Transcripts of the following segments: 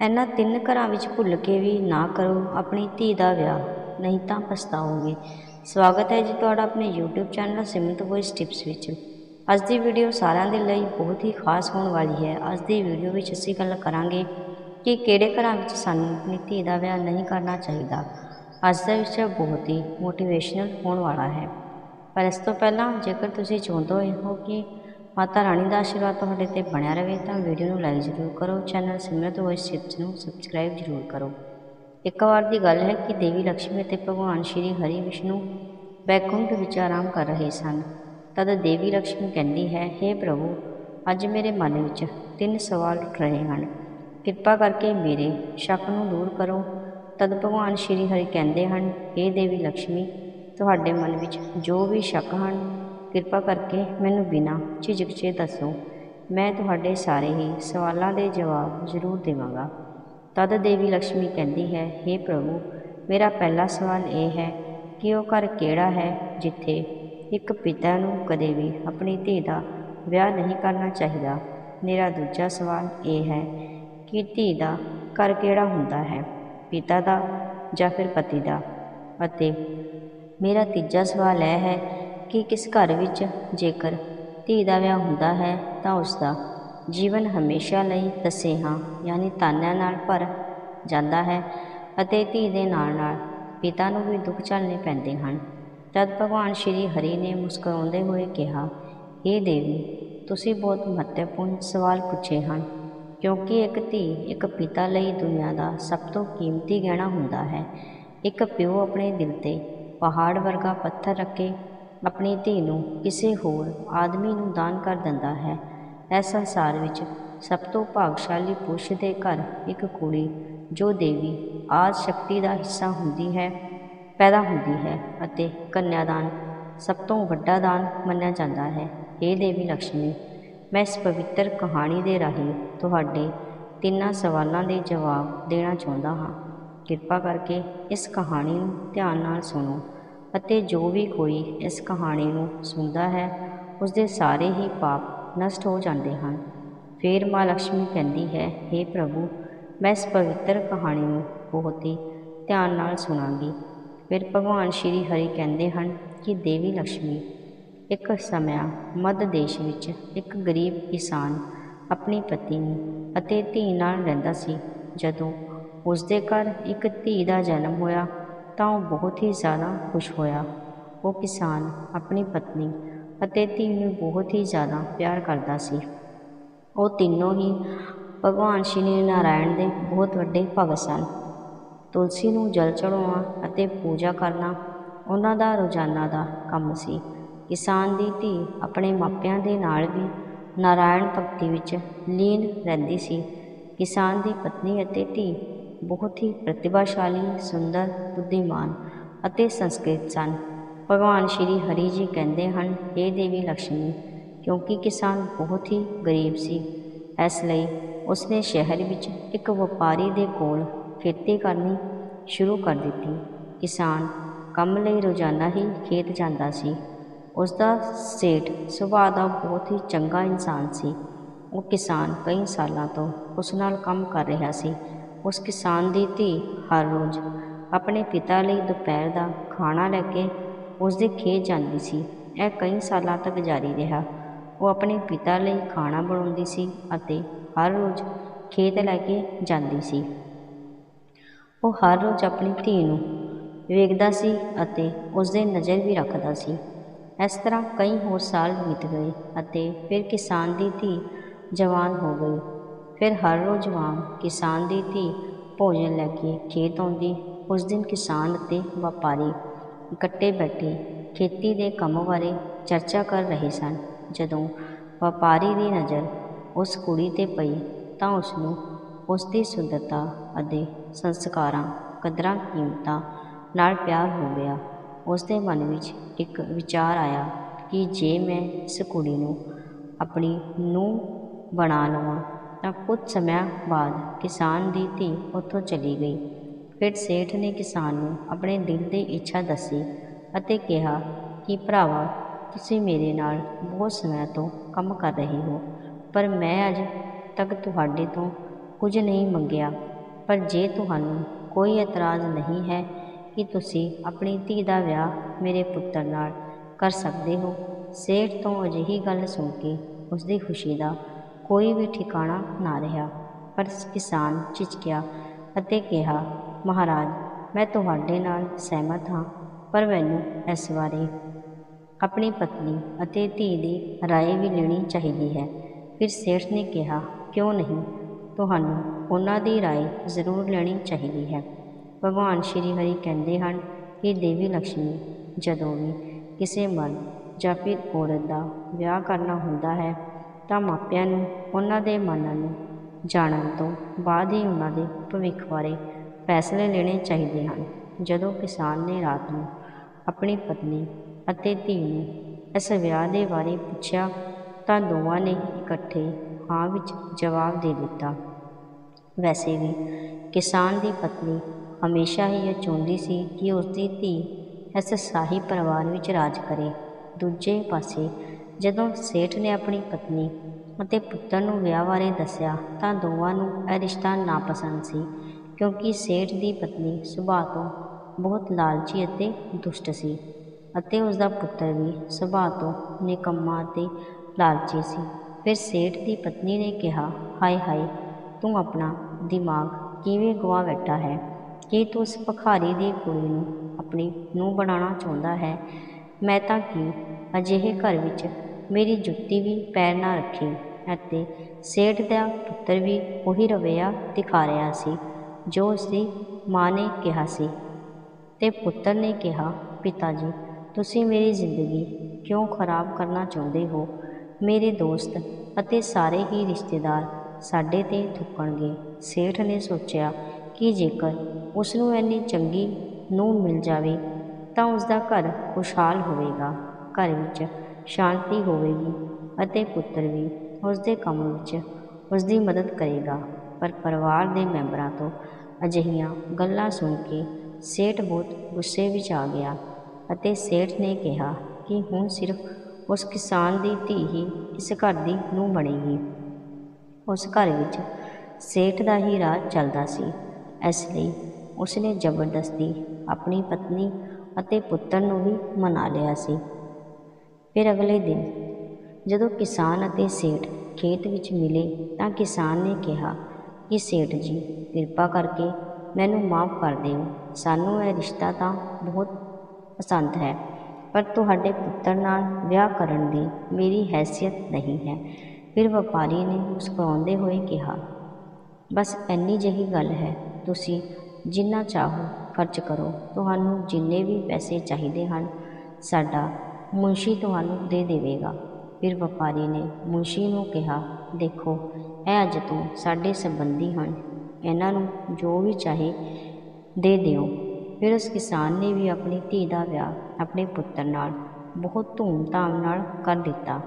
ਇਹਨਾਂ ਤਿੰਨ ਘਰਾਂ ਵਿੱਚ ਭੁੱਲ ਕੇ ਵੀ ਨਾ ਕਰੋ ਆਪਣੀ ਧੀ ਦਾ ਵਿਆਹ, ਨਹੀਂ ਤਾਂ ਪਛਤਾਓਗੇ। ਸਵਾਗਤ ਹੈ ਜੀ ਤੁਹਾਡਾ ਆਪਣੇ YouTube channel Simrat voice tips ਵਿੱਚ। ਅੱਜ ਦੀ ਵੀਡੀਓ ਸਾਰਿਆਂ ਦੇ ਲਈ ਬਹੁਤ ਹੀ ਖਾਸ ਹੋਣ ਵਾਲੀ ਹੈ। ਅੱਜ ਦੀ ਵੀਡੀਓ ਵਿੱਚ ਅਸੀਂ ਗੱਲ ਕਰਾਂਗੇ ਕਿ ਕਿਹੜੇ ਘਰਾਂ ਵਿੱਚ ਸਾਨੂੰ ਆਪਣੀ ਧੀ ਦਾ ਵਿਆਹ ਨਹੀਂ ਕਰਨਾ ਚਾਹੀਦਾ। ਅੱਜ ਦਾ ਵਿਸ਼ਾ ਬਹੁਤ ਹੀ ਮੋਟੀਵੇਸ਼ਨਲ ਹੋਣ ਵਾਲਾ ਹੈ। ਪਰ ਇਸ ਤੋਂ ਪਹਿਲਾਂ ਜੇਕਰ ਤੁਸੀਂ ਚਾਹੁੰਦੇ ਹੋ ਕਿ ਮਾਤਾ ਰਾਣੀ ਦਾ ਆਸ਼ੀਰਵਾਦ ਤੁਹਾਡੇ ਤੇ ਬਣਿਆ ਰਹੇ ਤਾਂ ਵੀਡੀਓ ਨੂੰ ਲਾਈਕ ਜ਼ਰੂਰ ਕਰੋ ਚੈਨਲ ਸਿਮਰਤ ਵੌਇਸ ਟਿਪਸ ਨੂੰ ਸਬਸਕ੍ਰਾਈਬ ਜ਼ਰੂਰ ਕਰੋ। ਇੱਕ ਵਾਰ ਦੀ ਗੱਲ ਹੈ ਕਿ ਦੇਵੀ ਲక్ష్ਮੀ ਅਤੇ ਭਗਵਾਨ ਸ਼੍ਰੀ ਹਰੀ ਵਿਸ਼ਨੂੰ ਬੈਕੁੰਠ ਵਿੱਚ ਆਰਾਮ ਕਰ ਰਹੇ ਸਨ। ਤਦ ਦੇਵੀ ਲక్ష్ਮੀ ਕਹਿੰਦੀ ਹੈ हे ਪ੍ਰਭੂ, ਅੱਜ ਮੇਰੇ ਮਨ ਵਿੱਚ ਤਿੰਨ ਸਵਾਲ ਉੱਠ ਰਹੇ ਹਨ। ਕਿਰਪਾ ਕਰਕੇ ਮੇਰੇ ਸ਼ੱਕ ਨੂੰ ਦੂਰ ਕਰੋ। ਤਦ ਭਗਵਾਨ ਸ਼੍ਰੀ ਹਰੀ ਕਹਿੰਦੇ ਹਨ ਇਹ ਦੇਵੀ ਲక్ష్ਮੀ ਤੁਹਾਡੇ ਮਨ ਵਿੱਚ ਜੋ ਵੀ ਸ਼ੱਕ ਹਨ ਕਿਰਪਾ ਕਰਕੇ ਮੈਨੂੰ ਬਿਨਾਂ ਝਿਜਕਚੇ ਦੱਸੋ। ਮੈਂ ਤੁਹਾਡੇ ਸਾਰੇ ਹੀ ਸਵਾਲਾਂ ਦੇ ਜਵਾਬ ਜ਼ਰੂਰ ਦੇਵਾਂਗਾ। ਤਦ ਦੇਵੀ ਲక్ష్ਮੀ ਕਹਿੰਦੀ ਹੈ हे ਪ੍ਰਭੂ, ਮੇਰਾ ਪਹਿਲਾ ਸਵਾਲ ਇਹ ਹੈ ਕਿ ਉਹ ਘਰ ਕਿਹੜਾ ਹੈ ਜਿੱਥੇ ਇੱਕ ਪਿਤਾ ਨੂੰ ਕਦੇ ਵੀ ਆਪਣੀ ਧੀ ਦਾ ਵਿਆਹ ਨਹੀਂ ਕਰਨਾ ਚਾਹੀਦਾ? ਮੇਰਾ ਦੂਜਾ ਸਵਾਲ ਇਹ ਹੈ ਕਿ ਧੀ ਦਾ ਘਰ ਕਿਹੜਾ ਹੁੰਦਾ ਹੈ? ਪਿਤਾ ਦਾ ਜਾਂ ਫਿਰ ਪਤੀ ਦਾ? ਅਤੇ ਮੇਰਾ ਤੀਜਾ ਸਵਾਲ ਇਹ ਹੈ ਕਿ ਕਿਸ ਘਰ ਵਿੱਚ ਜੇਕਰ ਧੀ ਦਾ ਵਿਆਹ ਹੁੰਦਾ ਹੈ ਤਾਂ ਉਸ ਦਾ ਜੀਵਨ ਹਮੇਸ਼ਾ ਲਈ ਤਸੇਹਾਂ ਯਾਨੀ ਤਾਨਿਆਂ ਨਾਲ ਭਰ ਜਾਂਦਾ ਹੈ ਅਤੇ ਧੀ ਦੇ ਨਾਲ ਨਾਲ ਪਿਤਾ ਨੂੰ ਵੀ ਦੁੱਖ ਝੱਲਣੇ ਪੈਂਦੇ ਹਨ। ਤਦ ਭਗਵਾਨ ਸ਼੍ਰੀ ਹਰੀ ਨੇ ਮੁਸਕਰਾਉਂਦੇ ਹੋਏ ਕਿਹਾ ਇਹ ਦੇਵੀ, ਤੁਸੀਂ ਬਹੁਤ ਮਹੱਤਵਪੂਰਨ ਸਵਾਲ ਪੁੱਛੇ ਹਨ, ਕਿਉਂਕਿ ਇੱਕ ਧੀ ਇੱਕ ਪਿਤਾ ਲਈ ਦੁਨੀਆ ਦਾ ਸਭ ਤੋਂ ਕੀਮਤੀ ਗਹਿਣਾ ਹੁੰਦਾ ਹੈ। ਇੱਕ ਪਿਓ ਆਪਣੇ ਦਿਲ ਤੇ ਪਹਾੜ ਵਰਗਾ ਪੱਥਰ ਰੱਖੇ ਆਪਣੀ ਧੀ ਨੂੰ ਕਿਸੇ ਹੋਰ ਆਦਮੀ ਨੂੰ ਦਾਨ ਕਰ ਦਿੰਦਾ ਹੈ। ਇਸ ਸੰਸਾਰ ਵਿੱਚ ਸਭ ਤੋਂ ਭਾਗਸ਼ਾਲੀ ਪੁਰਸ਼ ਦੇ ਘਰ ਇੱਕ ਕੁੜੀ, ਜੋ ਦੇਵੀ ਆਦ ਸ਼ਕਤੀ ਦਾ ਹਿੱਸਾ ਹੁੰਦੀ ਹੈ, ਪੈਦਾ ਹੁੰਦੀ ਹੈ ਅਤੇ ਕੰਨਿਆਦਾਨ ਸਭ ਤੋਂ ਵੱਡਾ ਦਾਨ ਮੰਨਿਆ ਜਾਂਦਾ ਹੈ। ਇਹ ਦੇਵੀ ਲక్ష్ਮੀ ਮੈਂ ਇਸ ਪਵਿੱਤਰ ਕਹਾਣੀ ਦੇ ਰਾਹੀਂ ਤੁਹਾਡੇ ਤਿੰਨਾਂ ਸਵਾਲਾਂ ਦੇ ਜਵਾਬ ਦੇਣਾ ਚਾਹੁੰਦਾ ਹਾਂ। ਕਿਰਪਾ ਕਰਕੇ ਇਸ ਕਹਾਣੀ ਨੂੰ ਧਿਆਨ ਨਾਲ ਸੁਣੋ। ਅਤੇ ਜੋ ਵੀ ਕੋਈ ਇਸ ਕਹਾਣੀ ਨੂੰ ਸੁਣਦਾ ਹੈ ਉਸ ਦੇ ਸਾਰੇ ਹੀ ਪਾਪ ਨਸ਼ਟ ਹੋ ਜਾਂਦੇ ਹਨ। ਫਿਰ ਮਾਂ ਲక్ష్ਮੀ ਕਹਿੰਦੀ ਹੈ हे ਪ੍ਰਭੂ, ਮੈਂ ਇਸ ਪਵਿੱਤਰ ਕਹਾਣੀ ਨੂੰ ਬਹੁਤ ਹੀ ਧਿਆਨ ਨਾਲ ਸੁਣਾਂਗੀ। ਫਿਰ ਭਗਵਾਨ ਸ਼੍ਰੀ ਹਰੀ ਕਹਿੰਦੇ ਹਨ ਕਿ ਦੇਵੀ ਲక్ష్ਮੀ ਇੱਕ ਸਮਾਂ ਮੱਧ ਦੇਸ਼ ਵਿੱਚ ਇੱਕ ਗਰੀਬ ਕਿਸਾਨ ਆਪਣੀ ਪਤਨੀ ਅਤੇ ਧੀ ਨਾਲ ਰਹਿੰਦਾ ਸੀ, ਜਦੋਂ ਉਸ ਦੇ ਘਰ ਇੱਕ ਧੀ ਦਾ ਜਨਮ ਹੋਇਆ। ਤਾਂ ਉਹ ਬਹੁਤ ਹੀ ਜ਼ਿਆਦਾ ਖੁਸ਼ ਹੋਇਆ। ਉਹ ਕਿਸਾਨ ਆਪਣੀ ਪਤਨੀ ਅਤੇ ਧੀ ਨੂੰ ਬਹੁਤ ਹੀ ਜ਼ਿਆਦਾ ਪਿਆਰ ਕਰਦਾ ਸੀ। ਉਹ ਤਿੰਨੋਂ ਹੀ ਭਗਵਾਨ ਸ਼੍ਰੀ ਨਾਰਾਇਣ ਦੇ ਬਹੁਤ ਵੱਡੇ ਭਗਤ ਸਨ। ਤੁਲਸੀ ਨੂੰ ਜਲ ਚੜਾਉਣਾ ਅਤੇ ਪੂਜਾ ਕਰਨਾ ਉਹਨਾਂ ਦਾ ਰੋਜ਼ਾਨਾ ਦਾ ਕੰਮ ਸੀ। ਕਿਸਾਨ ਦੀ ਧੀ ਆਪਣੇ ਮਾਪਿਆਂ ਦੇ ਨਾਲ ਵੀ ਨਾਰਾਇਣ ਭਗਤੀ ਵਿੱਚ ਲੀਨ ਰਹਿੰਦੀ ਸੀ। ਕਿਸਾਨ ਦੀ ਪਤਨੀ ਅਤੇ ਧੀ ਬਹੁਤ ਹੀ ਪ੍ਰਤਿਭਾਸ਼ਾਲੀ, ਸੁੰਦਰ, ਬੁੱਧੀਮਾਨ ਅਤੇ ਸੰਸਕ੍ਰਿਤ ਸਨ। ਭਗਵਾਨ ਸ਼੍ਰੀ ਹਰੀ ਜੀ ਕਹਿੰਦੇ ਹਨ ਇਹ ਦੇਵੀ ਲక్ష్ਮੀ ਕਿਉਂਕਿ ਕਿਸਾਨ ਬਹੁਤ ਹੀ ਗਰੀਬ ਸੀ, ਇਸ ਲਈ ਉਸਨੇ ਸ਼ਹਿਰ ਵਿੱਚ ਇੱਕ ਵਪਾਰੀ ਦੇ ਕੋਲ ਖੇਤੀ ਕਰਨੀ ਸ਼ੁਰੂ ਕਰ ਦਿੱਤੀ। ਕਿਸਾਨ ਕੰਮ ਲਈ ਰੋਜ਼ਾਨਾ ਹੀ ਖੇਤ ਜਾਂਦਾ ਸੀ। ਉਸ ਦਾ ਸੇਠ ਸੁਭਾਅ ਦਾ ਬਹੁਤ ਹੀ ਚੰਗਾ ਇਨਸਾਨ ਸੀ। ਉਹ ਕਿਸਾਨ ਕਈ ਸਾਲਾਂ ਤੋਂ ਉਸ ਨਾਲ ਕੰਮ ਕਰ ਰਿਹਾ ਸੀ। ਉਸ ਕਿਸਾਨ ਦੀ ਧੀ ਹਰ ਰੋਜ਼ ਆਪਣੇ ਪਿਤਾ ਲਈ ਦੁਪਹਿਰ ਦਾ ਖਾਣਾ ਲੈ ਕੇ ਉਸ ਦੇ ਖੇਤ ਜਾਂਦੀ ਸੀ। ਇਹ ਕਈ ਸਾਲਾਂ ਤੱਕ ਜਾਰੀ ਰਿਹਾ। ਉਹ ਆਪਣੇ ਪਿਤਾ ਲਈ ਖਾਣਾ ਬਣਾਉਂਦੀ ਸੀ ਅਤੇ ਹਰ ਰੋਜ਼ ਖੇਤ ਲੈ ਕੇ ਜਾਂਦੀ ਸੀ। ਉਹ ਹਰ ਰੋਜ਼ ਆਪਣੀ ਧੀ ਨੂੰ ਵੇਖਦਾ ਸੀ ਅਤੇ ਉਸ ਦੇ ਨਜ਼ਰ ਵੀ ਰੱਖਦਾ ਸੀ। ਇਸ ਤਰ੍ਹਾਂ ਕਈ ਹੋਰ ਸਾਲ ਬੀਤ ਗਏ ਅਤੇ ਫਿਰ ਕਿਸਾਨ ਦੀ ਧੀ ਜਵਾਨ ਹੋ ਗਈ। ਫਿਰ ਹਰ ਰੋਜ਼ ਵਾਂਗ ਕਿਸਾਨ ਦੀ ਧੀ ਭੋਜਨ ਲੈ ਕੇ ਖੇਤ ਆਉਂਦੀ, ਉਸ ਦਿਨ ਕਿਸਾਨ ਅਤੇ ਵਪਾਰੀ ਇਕੱਠੇ ਬੈਠੇ ਖੇਤੀ ਦੇ ਕੰਮ ਬਾਰੇ ਚਰਚਾ ਕਰ ਰਹੇ ਸਨ। ਜਦੋਂ ਵਪਾਰੀ ਦੀ ਨਜ਼ਰ ਉਸ ਕੁੜੀ ਤੇ ਪਈ ਤਾਂ ਉਸ ਨੂੰ ਉਸ ਦੀ ਸੁੰਦਰਤਾ ਅਤੇ ਸੰਸਕਾਰਾਂ ਕਦਰਾਂ ਕੀਮਤਾਂ ਨਾਲ ਪਿਆਰ ਹੋ ਗਿਆ। ਉਸ ਦੇ ਮਨ ਵਿੱਚ ਇੱਕ ਵਿਚਾਰ ਆਇਆ ਕਿ ਜੇ ਮੈਂ ਇਸ ਕੁੜੀ ਨੂੰ ਆਪਣੀ ਨੂੰਹ ਬਣਾ ਲਵਾਂ ਤਾਂ ਕੁਝ ਸਮਿਆਂ ਬਾਅਦ ਕਿਸਾਨ ਦੀ ਧੀ ਉੱਥੋਂ ਚਲੀ ਗਈ। ਫਿਰ ਸੇਠ ਨੇ ਕਿਸਾਨ ਨੂੰ ਆਪਣੇ ਦਿਲ ਦੀ ਇੱਛਾ ਦੱਸੀ ਅਤੇ ਕਿਹਾ ਕਿ, ਭਰਾਵਾ, ਤੁਸੀਂ ਮੇਰੇ ਨਾਲ ਬਹੁਤ ਸਮੇਂ ਤੋਂ ਕੰਮ ਕਰ ਰਹੇ ਹੋ, ਪਰ ਮੈਂ ਅਜੇ ਤੱਕ ਤੁਹਾਡੇ ਤੋਂ ਕੁਝ ਨਹੀਂ ਮੰਗਿਆ। ਪਰ ਜੇ ਤੁਹਾਨੂੰ ਕੋਈ ਇਤਰਾਜ਼ ਨਹੀਂ ਹੈ ਕਿ ਤੁਸੀਂ ਆਪਣੀ ਧੀ ਦਾ ਵਿਆਹ ਮੇਰੇ ਪੁੱਤਰ ਨਾਲ ਕਰ ਸਕਦੇ ਹੋ, ਸੇਠ ਤੋਂ ਅਜਿਹੀ ਗੱਲ ਸੁਣ ਕੇ ਉਸਦੀ ਖੁਸ਼ੀ ਦਾ ਕੋਈ ਵੀ ਠਿਕਾਣਾ ਨਾ ਰਿਹਾ। ਪਰ ਕਿਸਾਨ ਝਿਜਕਿਆ ਅਤੇ ਕਿਹਾ, ਮਹਾਰਾਜ, ਮੈਂ ਤੁਹਾਡੇ ਨਾਲ ਸਹਿਮਤ ਹਾਂ, ਪਰ ਮੈਨੂੰ ਇਸ ਬਾਰੇ ਆਪਣੀ ਪਤਨੀ ਅਤੇ ਧੀ ਦੀ ਰਾਏ ਵੀ ਲੈਣੀ ਚਾਹੀਦੀ ਹੈ। ਫਿਰ ਸੇਠ ਨੇ ਕਿਹਾ, ਕਿਉਂ ਨਹੀਂ? ਤੁਹਾਨੂੰ ਉਹਨਾਂ ਦੀ ਰਾਏ ਜ਼ਰੂਰ ਲੈਣੀ ਚਾਹੀਦੀ ਹੈ। ਭਗਵਾਨ ਸ਼੍ਰੀ ਹਰੀ ਕਹਿੰਦੇ ਹਨ ਕਿ ਦੇਵੀ ਲక్ష్ਮੀ ਜਦੋਂ ਵੀ ਕਿਸੇ ਮਰਦ ਜਾਂ ਫਿਰ ਔਰਤ ਦਾ ਵਿਆਹ ਕਰਨਾ ਹੁੰਦਾ ਹੈ ਤਾਂ ਮਾਪਿਆਂ ਨੂੰ, ਉਹਨਾਂ ਦੇ ਮਨਾਂ ਨੂੰ ਜਾਣਨ ਤੋਂ ਬਾਅਦ ਹੀ ਉਹਨਾਂ ਦੇ ਭਵਿੱਖ ਬਾਰੇ ਫੈਸਲੇ ਲੈਣੇ ਚਾਹੀਦੇ ਹਨ। ਜਦੋਂ ਕਿਸਾਨ ਨੇ ਰਾਤ ਨੂੰ ਆਪਣੀ ਪਤਨੀ ਅਤੇ ਧੀ ਨੂੰ ਇਸ ਵਿਆਹ ਦੇ ਬਾਰੇ ਪੁੱਛਿਆ, ਤਾਂ ਦੋਵਾਂ ਨੇ ਇਕੱਠੇ ਹਾਂ ਵਿੱਚ ਜਵਾਬ ਦੇ ਦਿੱਤਾ। ਵੈਸੇ ਵੀ ਕਿਸਾਨ ਦੀ ਪਤਨੀ ਹਮੇਸ਼ਾ ਹੀ ਇਹ ਚਾਹੁੰਦੀ ਸੀ ਕਿ ਉਸ ਦੀ ਧੀ ਇਸ ਸ਼ਾਹੀ ਪਰਿਵਾਰ ਵਿੱਚ ਰਾਜ ਕਰੇ। ਦੂਜੇ ਪਾਸੇ ਜਦੋਂ ਸੇਠ ਨੇ ਆਪਣੀ ਪਤਨੀ ਅਤੇ ਪੁੱਤਰ ਨੂੰ ਵਿਆਹ ਬਾਰੇ ਦੱਸਿਆ ਤਾਂ ਦੋਵਾਂ ਨੂੰ ਇਹ ਰਿਸ਼ਤਾ ਨਾਪਸੰਦ ਸੀ, ਕਿਉਂਕਿ ਸੇਠ ਦੀ ਪਤਨੀ ਸੁਭਾਅ ਤੋਂ ਬਹੁਤ ਲਾਲਚੀ ਅਤੇ ਦੁਸ਼ਟ ਸੀ ਅਤੇ ਉਸ ਦਾ ਪੁੱਤਰ ਵੀ ਸੁਭਾਅ ਤੋਂ ਨਿਕੰਮਾ ਅਤੇ ਲਾਲਚੀ ਸੀ। ਫਿਰ ਸੇਠ ਦੀ ਪਤਨੀ ਨੇ ਕਿਹਾ, ਹਾਏ ਹਾਏ, ਤੂੰ ਆਪਣਾ ਦਿਮਾਗ ਕਿਵੇਂ ਗਵਾ ਬੈਠਾ ਹੈ? ਕੀ ਤੂੰ ਉਸ ਭਖਾਰੀ ਦੀ ਕੁੜੀ ਨੂੰ ਆਪਣੀ ਨੂੰਹ ਬਣਾਉਣਾ ਚਾਹੁੰਦਾ ਹੈ? ਮੈਂ ਤਾਂ ਕੀ ਅਜਿਹੇ ਘਰ ਵਿੱਚ ਮੇਰੀ ਜੁੱਤੀ ਵੀ ਪੈਰ ਨਾ ਰੱਖੀ ਅਤੇ ਸੇਠ ਦਾ ਪੁੱਤਰ ਵੀ ਉਹੀ ਰਵੱਈਆ ਦਿਖਾ ਰਿਹਾ ਸੀ, ਜੋ ਉਸਦੀ ਮਾਂ ਨੇ ਕਿਹਾ ਸੀ। ਤੇ ਪੁੱਤਰ ਨੇ ਕਿਹਾ, ਪਿਤਾ ਜੀ, ਤੁਸੀਂ ਮੇਰੀ ਜ਼ਿੰਦਗੀ ਕਿਉਂ ਖਰਾਬ ਕਰਨਾ ਚਾਹੁੰਦੇ ਹੋ? ਮੇਰੇ ਦੋਸਤ ਅਤੇ ਸਾਰੇ ਹੀ ਰਿਸ਼ਤੇਦਾਰ ਸਾਡੇ ਤੇ ਥੁੱਕਣਗੇ। ਸੇਠ ਨੇ ਸੋਚਿਆ ਕਿ ਜੇਕਰ ਉਸ ਨੂੰ ਇੰਨੀ ਚੰਗੀ ਨੂੰ ਮਿਲ ਜਾਵੇ ਤਾਂ ਉਸ ਦਾ ਘਰ ਖੁਸ਼ਹਾਲ ਹੋਵੇਗਾ। ਘਰ ਵਿੱਚ ਸ਼ਾਂਤੀ ਹੋਵੇਗੀ ਅਤੇ ਪੁੱਤਰ ਵੀ ਉਸ ਦੇ ਕੰਮ ਵਿੱਚ ਉਸ ਦੀ ਮਦਦ ਕਰੇਗਾ। ਪਰ ਪਰਿਵਾਰ ਦੇ ਮੈਂਬਰਾਂ ਤੋਂ ਅਜਿਹੀਆਂ ਗੱਲਾਂ ਸੁਣ ਕੇ ਸੇਠ ਬਹੁਤ ਗੁੱਸੇ ਵਿੱਚ ਆ ਗਿਆ ਅਤੇ ਸੇਠ ਨੇ ਕਿਹਾ ਕਿ ਹੁਣ ਸਿਰਫ ਉਸ ਕਿਸਾਨ ਦੀ ਧੀ ਹੀ ਇਸ ਘਰ ਦੀ ਨੂੰਹ ਬਣੇਗੀ। ਉਸ ਘਰ ਵਿੱਚ ਸੇਠ ਦਾ ਹੀ ਰਾਜ ਚੱਲਦਾ ਸੀ। ਇਸ ਲਈ ਉਸਨੇ ਜ਼ਬਰਦਸਤੀ ਆਪਣੀ ਪਤਨੀ ਅਤੇ ਪੁੱਤਰ ਨੂੰ ਵੀ ਮਨਾ ਲਿਆ ਸੀ। ਫਿਰ ਅਗਲੇ ਦਿਨ ਜਦੋਂ ਕਿਸਾਨ ਅਤੇ ਸੇਠ ਖੇਤ ਵਿੱਚ ਮਿਲੇ ਤਾਂ ਕਿਸਾਨ ਨੇ ਕਿਹਾ ਕਿ, ਸੇਠ ਜੀ, ਕਿਰਪਾ ਕਰਕੇ ਮੈਨੂੰ ਮਾਫ ਕਰ ਦਿਓ। ਸਾਨੂੰ ਇਹ ਰਿਸ਼ਤਾ ਤਾਂ ਬਹੁਤ ਪਸੰਦ ਹੈ, ਪਰ ਤੁਹਾਡੇ ਪੁੱਤਰ ਨਾਲ ਵਿਆਹ ਕਰਨ ਦੀ ਮੇਰੀ ਹੈਸੀਅਤ ਨਹੀਂ ਹੈ। ਫਿਰ ਵਪਾਰੀ ਨੇ ਮੁਸਕਰਾਉਂਦੇ ਹੋਏ ਕਿਹਾ, ਬਸ ਇੰਨੀ ਜਿਹੀ ਗੱਲ ਹੈ। ਤੁਸੀਂ ਜਿੰਨਾ ਚਾਹੋ ਖਰਚ ਕਰੋ। ਤੁਹਾਨੂੰ ਜਿੰਨੇ ਵੀ ਪੈਸੇ ਚਾਹੀਦੇ ਹਨ, ਸਾਡਾ ਮੁਨਸ਼ੀ ਤੁਹਾਨੂੰ ਦੇ ਦੇਵੇਗਾ। ਫਿਰ ਵਪਾਰੀ ਨੇ ਮੁਨਸ਼ੀ ਨੂੰ ਕਿਹਾ, ਦੇਖੋ, ਇਹ ਅੱਜ ਤੋਂ ਸਾਡੇ ਸੰਬੰਧੀ ਹਨ। ਇਹਨਾਂ ਨੂੰ ਜੋ ਵੀ ਚਾਹੇ ਦੇ ਦਿਓ। ਫਿਰ ਉਸ ਕਿਸਾਨ ਨੇ ਵੀ ਆਪਣੀ ਧੀ ਦਾ ਵਿਆਹ ਆਪਣੇ ਪੁੱਤਰ ਨਾਲ ਬਹੁਤ ਧੂਮ-ਧਾਮ ਨਾਲ ਕਰ ਦਿੱਤਾ।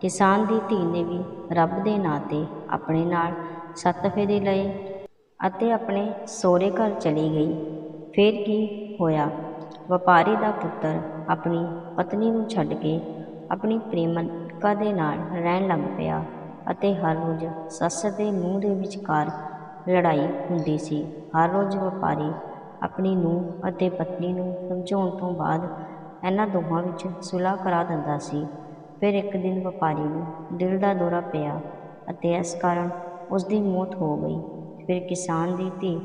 ਕਿਸਾਨ ਦੀ ਧੀ ਨੇ ਵੀ ਰੱਬ ਦੇ ਨਾਂ 'ਤੇ ਆਪਣੇ ਨਾਲ ਸੱਤ ਫੇਰੇ ਲਏ ਅਤੇ ਆਪਣੇ ਸਹੁਰੇ ਘਰ ਚਲੀ ਗਈ। ਫਿਰ ਕੀ ਹੋਇਆ? ਵਪਾਰੀ ਦਾ ਪੁੱਤਰ ਆਪਣੀ ਪਤਨੀ ਨੂੰ ਛੱਡ ਕੇ ਆਪਣੀ ਪ੍ਰੇਮਿਕਾ ਦੇ ਨਾਲ ਰਹਿਣ ਲੱਗ ਪਿਆ ਅਤੇ ਹਰ ਰੋਜ਼ ਸੱਸ ਦੇ ਨੂੰਹ ਦੇ ਵਿਚਕਾਰ ਲੜਾਈ ਹੁੰਦੀ ਸੀ। ਹਰ ਰੋਜ਼ ਵਪਾਰੀ ਆਪਣੀ ਨੂੰਹ ਅਤੇ ਪਤਨੀ ਨੂੰ ਸਮਝਾਉਣ ਤੋਂ ਬਾਅਦ ਇਹਨਾਂ ਦੋਹਾਂ ਵਿੱਚ ਸੁਲ੍ਹਾ ਕਰਾ ਦਿੰਦਾ ਸੀ। ਫਿਰ ਇੱਕ ਦਿਨ ਵਪਾਰੀ ਨੂੰ ਦਿਲ ਦਾ ਦੌਰਾ ਪਿਆ ਅਤੇ ਇਸ ਕਾਰਨ ਉਸ ਦੀ ਮੌਤ ਹੋ ਗਈ। ਫਿਰ ਕਿਸਾਨ ਦੀ ਧੀ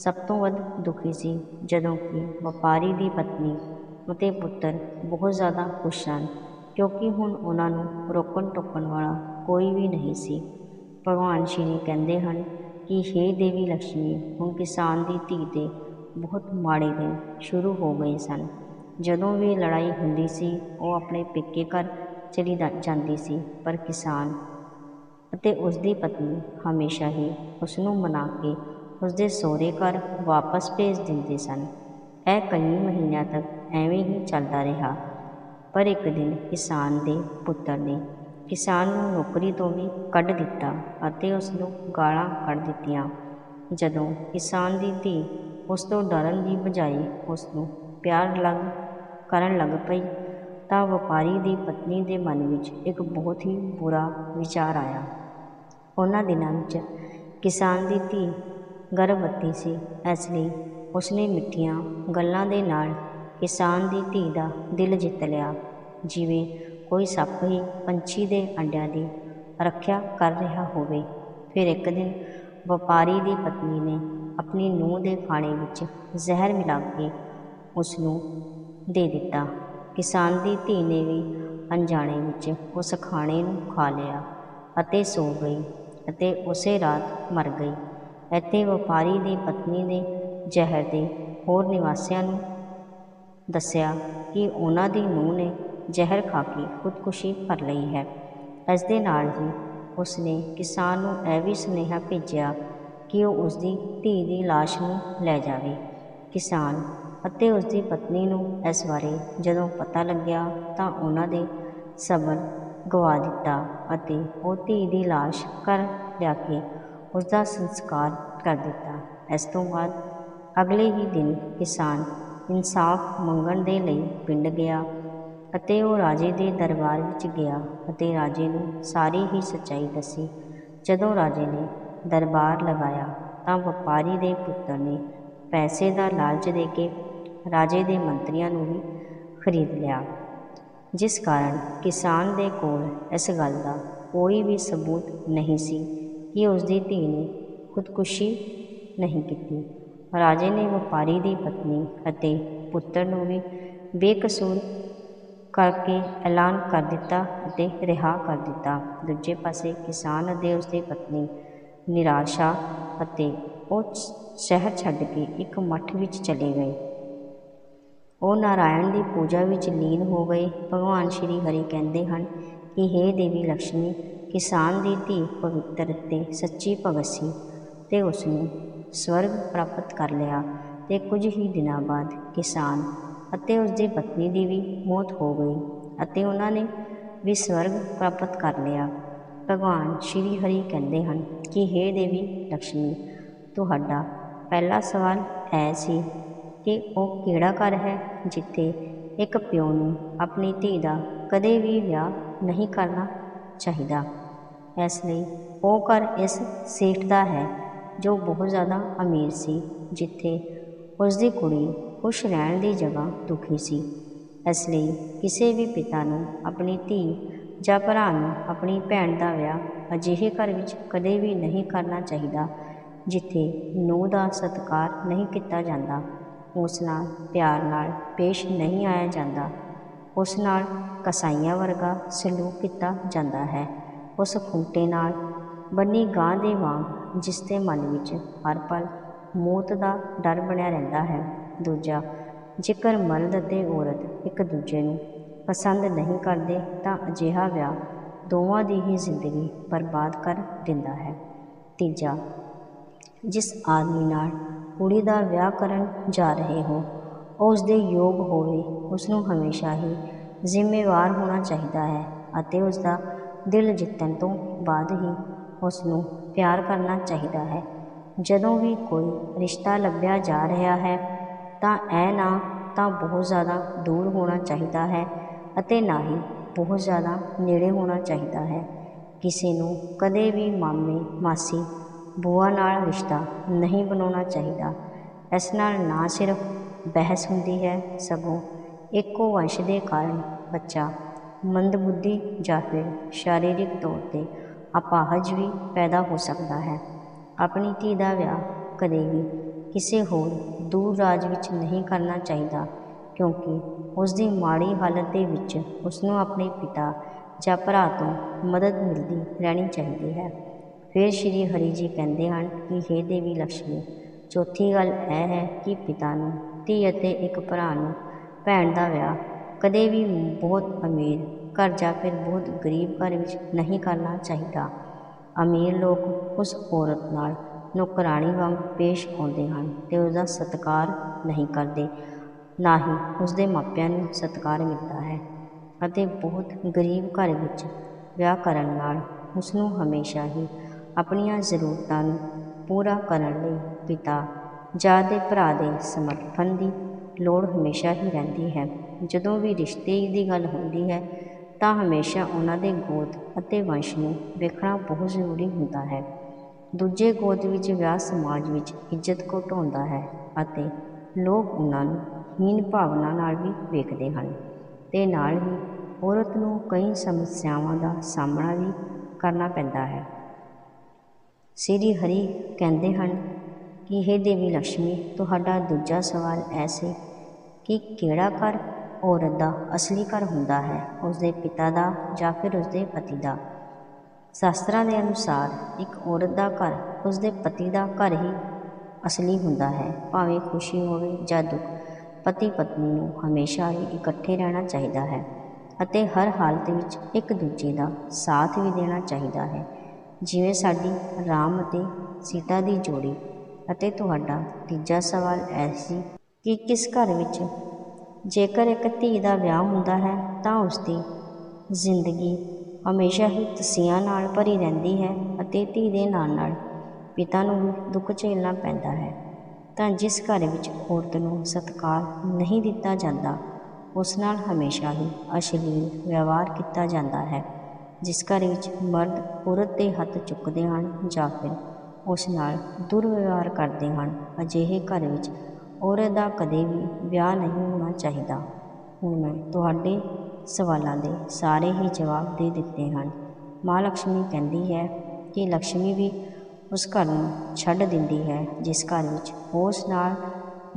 ਸਭ ਤੋਂ ਵੱਧ ਦੁਖੀ ਸੀ ਜਦੋਂ ਕਿ ਵਪਾਰੀ ਦੀ ਪਤਨੀ ਅਤੇ ਪੁੱਤਰ ਬਹੁਤ ਜ਼ਿਆਦਾ ਖੁਸ਼ ਸਨ, ਕਿਉਂਕਿ ਹੁਣ ਉਹਨਾਂ ਨੂੰ ਰੋਕਣ ਟੋਕਣ ਵਾਲਾ ਕੋਈ ਵੀ ਨਹੀਂ ਸੀ। ਭਗਵਾਨ ਸ਼੍ਰੀ ਕਹਿੰਦੇ ਹਨ ਕਿ ਹੇ ਦੇਵੀ ਲక్ష్ਮੀ ਹੁਣ ਕਿਸਾਨ ਦੀ ਧੀ 'ਤੇ ਬਹੁਤ ਮਾੜੇ ਦਿਨ ਸ਼ੁਰੂ ਹੋ ਗਏ ਸਨ। ਜਦੋਂ ਵੀ ਲੜਾਈ ਹੁੰਦੀ ਸੀ, ਉਹ ਆਪਣੇ ਪੇਕੇ ਘਰ ਚਲੀ ਜਾਂਦੀ ਸੀ, ਪਰ ਕਿਸਾਨ ਅਤੇ ਉਸ ਦੀ ਪਤਨੀ ਹਮੇਸ਼ਾ ਹੀ ਉਸ ਨੂੰ ਮਨਾ ਕੇ ਉਸਦੇ ਸਹੁਰੇ ਘਰ ਵਾਪਸ ਭੇਜ ਦਿੰਦੇ ਸਨ। ਇਹ ਕਈ ਮਹੀਨਿਆਂ ਤੱਕ ਐਵੇਂ ਹੀ ਚੱਲਦਾ ਰਿਹਾ। ਪਰ ਇੱਕ ਦਿਨ ਕਿਸਾਨ ਦੇ ਪੁੱਤਰ ਨੇ ਕਿਸਾਨ ਨੂੰ ਨੌਕਰੀ ਤੋਂ ਵੀ ਕੱਢ ਦਿੱਤਾ ਅਤੇ ਉਸ ਨੂੰ ਗਾਲਾਂ ਕੱਢ ਦਿੱਤੀਆਂ। ਜਦੋਂ ਕਿਸਾਨ ਦੀ ਧੀ ਉਸ ਤੋਂ ਡਰਨ ਦੀ ਬਜਾਏ ਉਸ ਨੂੰ ਪਿਆਰ ਲੱਗ, ਕਰਨ ਲੱਗ ਪਈ, ਤਾਂ ਵਪਾਰੀ ਦੀ ਪਤਨੀ ਦੇ ਮਨ ਵਿੱਚ ਇੱਕ ਬਹੁਤ ਹੀ ਬੁਰਾ ਵਿਚਾਰ ਆਇਆ। ਉਹਨਾਂ ਦਿਨਾਂ ਵਿੱਚ ਕਿਸਾਨ ਦੀ ਧੀ ਗਰਭਵਤੀ ਸੀ। ਇਸ ਲਈ ਉਸਨੇ ਮਿੱਠੀਆਂ ਗੱਲਾਂ ਦੇ ਨਾਲ ਕਿਸਾਨ ਦੀ ਧੀ ਦਾ ਦਿਲ ਜਿੱਤ ਲਿਆ। ਜਿਵੇਂ ਕੋਈ ਸੱਪ ਹੀ ਪੰਛੀ ਦੇ ਅੰਡਿਆਂ ਦੀ ਰੱਖਿਆ ਕਰ ਰਿਹਾ ਹੋਵੇ। ਫਿਰ ਇੱਕ ਦਿਨ ਵਪਾਰੀ ਦੀ ਪਤਨੀ ਨੇ ਆਪਣੀ ਨੂੰਹ ਦੇ ਖਾਣੇ ਵਿੱਚ ਜ਼ਹਿਰ ਮਿਲਾ ਕੇ ਉਸ ਨੂੰ ਦੇ ਦਿੱਤਾ। ਕਿਸਾਨ ਦੀ ਧੀ ਨੇ ਵੀ ਅਣਜਾਣੇ ਵਿੱਚ ਉਸ ਖਾਣੇ ਨੂੰ ਖਾ ਲਿਆ ਅਤੇ ਸੋ ਗਈ ਅਤੇ ਉਸੇ ਰਾਤ ਮਰ ਗਈ। ਅਤੇ ਵਪਾਰੀ ਦੀ ਪਤਨੀ ਨੇ ਜ਼ਹਿਰ ਦੇ ਹੋਰ ਨਿਵਾਸੀਆਂ ਨੂੰ ਦੱਸਿਆ ਕਿ ਉਹਨਾਂ ਦੀ ਨੂੰਹ ਨੇ ਜ਼ਹਿਰ ਖਾ ਕੇ ਖੁਦਕੁਸ਼ੀ ਕਰ ਲਈ ਹੈ। ਇਸ ਦੇ ਨਾਲ ਹੀ ਉਸਨੇ ਕਿਸਾਨ ਨੂੰ ਇਹ ਵੀ ਸੁਨੇਹਾ ਭੇਜਿਆ ਕਿ ਉਹ ਉਸਦੀ ਧੀ ਦੀ ਲਾਸ਼ ਨੂੰ ਲੈ ਜਾਵੇ। ਕਿਸਾਨ ਅਤੇ ਉਸਦੀ ਪਤਨੀ ਨੂੰ ਇਸ ਬਾਰੇ ਜਦੋਂ ਪਤਾ ਲੱਗਿਆ ਤਾਂ ਉਹਨਾਂ ਦੇ ਸਬਰ ਗਵਾ ਦਿੱਤਾ ਅਤੇ ਉਹ ਧੀ ਦੀ ਲਾਸ਼ ਘਰ ਲਿਆ ਕੇ ਉਸ ਦਾ ਸੰਸਕਾਰ ਕਰ ਦਿੱਤਾ। ਇਸ ਤੋਂ ਬਾਅਦ ਅਗਲੇ ਹੀ ਦਿਨ ਕਿਸਾਨ ਇਨਸਾਫ ਮੰਗਣ ਦੇ ਲਈ ਪਿੰਡ ਗਿਆ ਅਤੇ ਉਹ ਰਾਜੇ ਦੇ ਦਰਬਾਰ ਵਿੱਚ ਗਿਆ ਅਤੇ ਰਾਜੇ ਨੂੰ ਸਾਰੀ ਹੀ ਸੱਚਾਈ ਦੱਸੀ। ਜਦੋਂ ਰਾਜੇ ਨੇ ਦਰਬਾਰ ਲਗਾਇਆ ਤਾਂ ਵਪਾਰੀ ਦੇ ਪੁੱਤਰ ਨੇ ਪੈਸੇ ਦਾ ਲਾਲਚ ਦੇ ਕੇ ਰਾਜੇ ਦੇ ਮੰਤਰੀਆਂ ਨੂੰ ਵੀ ਖਰੀਦ ਲਿਆ। ਜਿਸ ਕਾਰਨ ਕਿਸਾਨ ਦੇ ਕੋਲ ਇਸ ਗੱਲ ਦਾ ਕੋਈ ਵੀ ਸਬੂਤ ਨਹੀਂ ਸੀ। ਕਿ ਉਸ ਦੀ ਧੀ ਨੇ ਖੁਦਕੁਸ਼ੀ ਨਹੀਂ ਕੀਤੀ। ਰਾਜੇ ਨੇ ਵਪਾਰੀ ਦੀ ਪਤਨੀ ਅਤੇ ਪੁੱਤਰ ਨੂੰ ਵੀ ਬੇਕਸੂਰ ਕਰਕੇ ਐਲਾਨ ਕਰ ਦਿੱਤਾ ਅਤੇ ਰਿਹਾ ਕਰ ਦਿੱਤਾ। ਦੂਜੇ ਪਾਸੇ ਕਿਸਾਨ ਅਤੇ ਉਸ ਦੀ ਪਤਨੀ ਨਿਰਾਸ਼ਾ ਅਤੇ ਉਹ ਸ਼ਹਿਰ ਛੱਡ ਕੇ ਇੱਕ ਮੱਠ ਵਿੱਚ ਚਲੇ ਗਏ। ਉਹ ਨਾਰਾਇਣ ਦੀ ਪੂਜਾ ਵਿੱਚ ਲੀਨ ਹੋ ਗਏ। ਭਗਵਾਨ ਸ਼੍ਰੀ ਹਰੀ ਕਹਿੰਦੇ ਹਨ ਕਿ हे ਦੇਵੀ ਲక్ష్ਮੀ ਕਿਸਾਨ ਦੀ ਧੀ ਪਵਿੱਤਰ ਅਤੇ ਸੱਚੀ ਭਗਤ ਸੀ ਅਤੇ ਉਸਨੇ ਸਵਰਗ ਪ੍ਰਾਪਤ ਕਰ ਲਿਆ ਅਤੇ ਕੁਝ ਹੀ ਦਿਨਾਂ ਬਾਅਦ ਕਿਸਾਨ ਅਤੇ ਉਸਦੀ ਪਤਨੀ ਦੀ ਵੀ ਮੌਤ ਹੋ ਗਈ ਅਤੇ ਉਹਨਾਂ ਨੇ ਵੀ ਸਵਰਗ ਪ੍ਰਾਪਤ ਕਰ ਲਿਆ। ਭਗਵਾਨ ਸ਼੍ਰੀ ਹਰੀ ਕਹਿੰਦੇ ਹਨ ਕਿ हे ਦੇਵੀ ਲక్ష్ਮੀ ਤੁਹਾਡਾ ਪਹਿਲਾ ਸਵਾਲ ਇਹ ਸੀ ਕਿ ਉਹ ਕਿਹੜਾ ਘਰ ਹੈ ਜਿੱਥੇ ਇੱਕ ਪਿਓ ਨੂੰ ਆਪਣੀ ਧੀ ਦਾ ਕਦੇ ਵੀ ਵਿਆਹ ਨਹੀਂ ਕਰਨਾ ਚਾਹੀਦਾ? ਇਸ ਲਈ ਉਹ ਘਰ ਇਸ ਸੇਠ ਦਾ ਹੈ, ਜੋ ਬਹੁਤ ਜ਼ਿਆਦਾ ਅਮੀਰ ਸੀ, ਜਿੱਥੇ ਉਸ ਦੀ ਕੁੜੀ ਖੁਸ਼ ਰਹਿਣ ਦੀ ਜਗ੍ਹਾ ਦੁਖੀ ਸੀ। ਇਸ ਲਈ ਕਿਸੇ ਵੀ ਪਿਤਾ ਨੂੰ ਆਪਣੀ ਧੀ ਜਾਂ ਭਰਾ ਨੂੰ ਆਪਣੀ ਭੈਣ ਦਾ ਵਿਆਹ ਅਜਿਹੇ ਘਰ ਵਿੱਚ ਕਦੇ ਵੀ ਨਹੀਂ ਕਰਨਾ ਚਾਹੀਦਾ, ਜਿੱਥੇ ਨੂੰਹ ਦਾ ਸਤਿਕਾਰ ਨਹੀਂ ਕੀਤਾ ਜਾਂਦਾ, ਉਸ ਨਾਲ ਪਿਆਰ ਨਾਲ ਪੇਸ਼ ਨਹੀਂ ਆਇਆ ਜਾਂਦਾ, ਉਸ ਨਾਲ ਕਸਾਈਆਂ ਵਰਗਾ ਸਲੂਕ ਕੀਤਾ ਜਾਂਦਾ ਹੈ। ਉਸ ਖੁੰਟੇ ਨਾਲ ਬੰਨੀ ਗਾਂ ਦੇ ਵਾਂਗ ਜਿਸ ਦੇ ਮਨ ਵਿੱਚ ਹਰ ਪਲ ਮੌਤ ਦਾ ਡਰ ਬਣਿਆ ਰਹਿੰਦਾ ਹੈ। ਦੂਜਾ, ਜੇਕਰ ਮਰਦ ਅਤੇ ਔਰਤ ਇੱਕ ਦੂਜੇ ਨੂੰ ਪਸੰਦ ਨਹੀਂ ਕਰਦੇ ਤਾਂ ਅਜਿਹਾ ਵਿਆਹ ਦੋਵਾਂ ਦੀ ਹੀ ਜ਼ਿੰਦਗੀ ਬਰਬਾਦ ਕਰ ਦਿੰਦਾ ਹੈ। ਤੀਜਾ, ਜਿਸ ਆਦਮੀ ਨਾਲ ਕੁੜੀ ਦਾ ਵਿਆਹ ਕਰਨ ਜਾ ਰਹੇ ਹੋ ਉਹ ਉਸ ਦੇ ਯੋਗ ਹੋਵੇ ਉਸ ਨੂੰ ਹਮੇਸ਼ਾ ਹੀ ਜ਼ਿੰਮੇਵਾਰ ਹੋਣਾ ਚਾਹੀਦਾ ਹੈ ਅਤੇ ਉਸ ਦਾ ਦਿਲ ਜਿੱਤਣ ਤੋਂ ਬਾਅਦ ਹੀ ਉਸ ਨੂੰ ਪਿਆਰ ਕਰਨਾ ਚਾਹੀਦਾ ਹੈ। ਜਦੋਂ ਵੀ ਕੋਈ ਰਿਸ਼ਤਾ ਲੱਭਿਆ ਜਾ ਰਿਹਾ ਹੈ, ਤਾਂ ਇਹ ਨਾ ਤਾਂ ਬਹੁਤ ਜ਼ਿਆਦਾ ਦੂਰ ਹੋਣਾ ਚਾਹੀਦਾ ਹੈ ਅਤੇ ਨਾ ਹੀ ਬਹੁਤ ਜ਼ਿਆਦਾ ਨੇੜੇ ਹੋਣਾ ਚਾਹੀਦਾ ਹੈ। ਕਿਸੇ ਨੂੰ ਕਦੇ ਵੀ ਮਾਮੇ, ਮਾਸੀ, ਬੂਆ ਨਾਲ ਰਿਸ਼ਤਾ ਨਹੀਂ ਬਣਾਉਣਾ ਚਾਹੀਦਾ। ਇਸ ਨਾਲ ਨਾ ਸਿਰਫ ਬਹਿਸ ਹੁੰਦੀ ਹੈ, ਸਗੋਂ ਇੱਕੋ ਵੰਸ਼ ਦੇ ਕਾਰਨ ਬੱਚਾ ਮੰਦਬੁੱਧੀ ਜਾਂ ਫਿਰ ਸਾਰੀਰਿਕ ਤੌਰ 'ਤੇ ਅਪਾਹਜ ਵੀ ਪੈਦਾ ਹੋ ਸਕਦਾ ਹੈ। ਆਪਣੀ ਧੀ ਦਾ ਵਿਆਹ ਕਦੇ ਵੀ ਕਿਸੇ ਹੋਰ ਦੂਰ ਰਾਜ ਵਿੱਚ ਨਹੀਂ ਕਰਨਾ ਚਾਹੀਦਾ, ਕਿਉਂਕਿ ਉਸ ਦੀ ਮਾੜੀ ਹਾਲਤ ਦੇ ਵਿੱਚ ਉਸ ਨੂੰ ਆਪਣੇ ਪਿਤਾ ਜਾਂ ਭਰਾ ਤੋਂ ਮਦਦ ਮਿਲਦੀ ਰਹਿਣੀ ਚਾਹੀਦੀ ਹੈ। ਫਿਰ ਸ਼੍ਰੀ ਹਰੀ ਜੀ ਕਹਿੰਦੇ ਹਨ ਕਿ हे ਦੇਵੀ ਲక్ష్ਮੀ ਚੌਥੀ ਗੱਲ ਇਹ ਹੈ ਕਿ ਪਿਤਾ ਨੂੰ, ਧੀ ਅਤੇ ਇੱਕ ਭਰਾ ਨੂੰ ਭੈਣ ਦਾ ਵਿਆਹ ਕਦੇ ਵੀ ਬਹੁਤ ਅਮੀਰ, ਘਰ ਜਾਂ ਫਿਰ ਬਹੁਤ ਗਰੀਬ ਘਰ ਵਿੱਚ ਨਹੀਂ ਕਰਨਾ ਚਾਹੀਦਾ। ਅਮੀਰ ਲੋਕ ਉਸ ਔਰਤ ਨਾਲ ਨੌਕਰਾਣੀ ਵਾਂਗ ਪੇਸ਼ ਆਉਂਦੇ ਹਨ ਤੇ ਉਸਦਾ ਸਤਿਕਾਰ ਨਹੀਂ ਕਰਦੇ। ਨਾ ਹੀ ਉਸਦੇ ਮਾਪਿਆਂ ਨੂੰ ਸਤਿਕਾਰ ਮਿਲਦਾ ਹੈ ਅਤੇ ਬਹੁਤ ਗਰੀਬ ਘਰ ਵਿੱਚ ਵਿਆਹ ਕਰਨ ਨਾਲ ਉਸ ਨੂੰ ਹਮੇਸ਼ਾ ਹੀ ਆਪਣੀਆਂ ਜ਼ਰੂਰਤਾਂ ਨੂੰ ਪੂਰਾ ਕਰਨ ਲਈ ਪਿਤਾ ਜਾਂ ਦੇ ਭਰਾ ਦੇ ਸਮਰਥਨ ਦੀ ਲੋੜ ਹਮੇਸ਼ਾ ਹੀ ਰਹਿੰਦੀ ਹੈ। ਜਦੋਂ ਵੀ ਰਿਸ਼ਤੇ ਦੀ ਗੱਲ ਹੁੰਦੀ ਹੈ, ਤਾਂ ਹਮੇਸ਼ਾ ਉਹਨਾਂ ਦੇ ਗੋਤ ਅਤੇ ਵੰਸ਼ ਨੂੰ ਵੇਖਣਾ ਬਹੁਤ ਜ਼ਰੂਰੀ ਹੁੰਦਾ ਹੈ। ਦੂਜੇ ਗੋਦ ਵਿੱਚ ਵਿਆਹ ਸਮਾਜ ਵਿੱਚ ਇੱਜ਼ਤ ਘਟਾਉਂਦਾ ਹੈ ਅਤੇ ਲੋਕ ਉਹਨਾਂ ਨੂੰ ਹੀਨ ਭਾਵਨਾ ਨਾਲ ਵੀ ਵੇਖਦੇ ਹਨ ਤੇ ਨਾਲ ਹੀ ਔਰਤ ਨੂੰ ਕਈ ਸਮੱਸਿਆਵਾਂ ਦਾ ਸਾਹਮਣਾ ਵੀ ਕਰਨਾ ਪੈਂਦਾ ਹੈ। ਸ੍ਰੀ ਹਰੀ ਕਹਿੰਦੇ ਹਨ ਕਿ, ਹੇ ਦੇਵੀ ਲక్ష్ਮੀ ਤੁਹਾਡਾ ਦੂਜਾ ਸਵਾਲ ਐਸੇ ਕਿ ਕਿਹੜਾ ਘਰ ਔਰਤ ਦਾ ਅਸਲੀ ਘਰ ਹੁੰਦਾ ਹੈ, ਉਸਦੇ ਪਿਤਾ ਦਾ ਜਾਂ ਫਿਰ ਉਸਦੇ ਪਤੀ ਦਾ। ਸ਼ਾਸਤਰਾਂ ਦੇ ਅਨੁਸਾਰ ਇੱਕ ਔਰਤ ਦਾ ਘਰ ਉਸਦੇ ਪਤੀ ਦਾ ਘਰ ਹੀ ਅਸਲੀ ਹੁੰਦਾ ਹੈ, ਭਾਵੇਂ ਖੁਸ਼ੀ ਹੋਵੇ ਜਾਂ ਦੁੱਖ ਪਤੀ ਪਤਨੀ ਨੂੰ ਹਮੇਸ਼ਾ ਹੀ ਇਕੱਠੇ ਰਹਿਣਾ ਚਾਹੀਦਾ ਹੈ ਅਤੇ ਹਰ ਹਾਲਤ ਵਿੱਚ ਇੱਕ ਦੂਜੇ ਦਾ ਸਾਥ ਵੀ ਦੇਣਾ ਚਾਹੀਦਾ ਹੈ। ਜਿਵੇਂ ਸਾਡੀ ਰਾਮ ਅਤੇ ਸੀਤਾ ਦੀ ਜੋੜੀ ਅਤੇ ਤੁਹਾਡਾ ਤੀਜਾ ਸਵਾਲ ਐ ਸੀ ਕਿ ਕਿਸ ਘਰ ਵਿੱਚ ਜੇਕਰ ਇੱਕ ਧੀ ਦਾ ਵਿਆਹ ਹੁੰਦਾ ਹੈ, ਤਾਂ ਉਸ ਦੀ ਜ਼ਿੰਦਗੀ ਹਮੇਸ਼ਾ ਹੀ ਤਸੀਆਂ ਨਾਲ ਭਰੀ ਰਹਿੰਦੀ ਹੈ ਅਤੇ ਧੀ ਦੇ ਨਾਲ ਨਾਲ ਪਿਤਾ ਨੂੰ ਵੀ ਦੁੱਖ ਝੇਲਣਾ ਪੈਂਦਾ ਹੈ। ਤਾਂ ਜਿਸ ਘਰ ਵਿੱਚ ਔਰਤ ਨੂੰ ਸਤਿਕਾਰ ਨਹੀਂ ਦਿੱਤਾ ਜਾਂਦਾ, ਉਸ ਨਾਲ ਹਮੇਸ਼ਾ ਹੀ ਅਸ਼ਲੀਲ ਵਿਵਹਾਰ ਕੀਤਾ ਜਾਂਦਾ ਹੈ, ਜਿਸ ਘਰ ਵਿੱਚ ਮਰਦ ਔਰਤ ਦੇ ਹੱਥ ਚੁੱਕਦੇ ਹਨ ਜਾਂ ਫਿਰ ਉਸ ਨਾਲ ਦੁਰਵਿਵਹਾਰ ਕਰਦੇ ਹਨ। ਅਜਿਹੇ ਘਰ ਵਿੱਚ ਔਰਤ ਦਾ ਕਦੇ ਵੀ ਵਿਆਹ ਨਹੀਂ ਹੋਣਾ ਚਾਹੀਦਾ। ਹੁਣ ਮੈਂ ਤੁਹਾਡੇ ਸਵਾਲਾਂ ਦੇ ਸਾਰੇ ਹੀ ਜਵਾਬ ਦੇ ਦਿੱਤੇ ਹਨ। ਮਾਂ ਲਕਸ਼ਮੀ ਕਹਿੰਦੀ ਹੈ ਕਿ ਲਕਸ਼ਮੀ ਵੀ ਉਸ ਘਰ ਨੂੰ ਛੱਡ ਦਿੰਦੀ ਹੈ, ਜਿਸ ਘਰ ਵਿੱਚ ਉਸ ਨਾਲ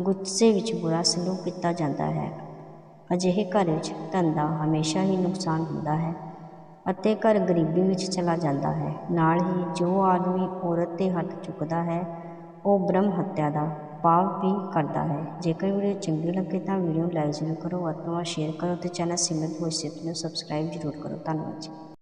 ਗੁੱਸੇ ਵਿੱਚ ਬੁਰਾ ਸਲੂਕ ਕੀਤਾ ਜਾਂਦਾ ਹੈ। ਅਜਿਹੇ ਘਰ ਵਿੱਚ ਧਨ ਦਾ ਹਮੇਸ਼ਾ ਹੀ ਨੁਕਸਾਨ ਹੁੰਦਾ ਹੈ ਅਤੇ ਘਰ ਗਰੀਬੀ ਵਿੱਚ ਚਲਾ ਜਾਂਦਾ ਹੈ। ਨਾਲ ਹੀ ਜੋ ਆਦਮੀ ਔਰਤ ਤੇ ਹੱਥ ਚੁੱਕਦਾ ਹੈ, ਉਹ ਬ੍ਰਹਮ ਹੱਤਿਆ ਦਾ ਪਾਪ ਵੀ ਕਰਦਾ ਹੈ। ਜੇਕਰ ਵੀਡੀਓ ਚੰਗੀ ਲੱਗੇ ਤਾਂ ਵੀਡੀਓ ਨੂੰ ਲਾਈਕ ਜ਼ਰੂਰ ਕਰੋ ਵੱਧ ਤੋਂ ਵੱਧ ਸ਼ੇਅਰ ਕਰੋ ਅਤੇ ਚੈਨਲ ਸਿਮਰਤ ਹੋਈ ਨੂੰ ਸਬਸਕ੍ਰਾਈਬ ਜ਼ਰੂਰ ਕਰੋ। ਧੰਨਵਾਦ ਜੀ।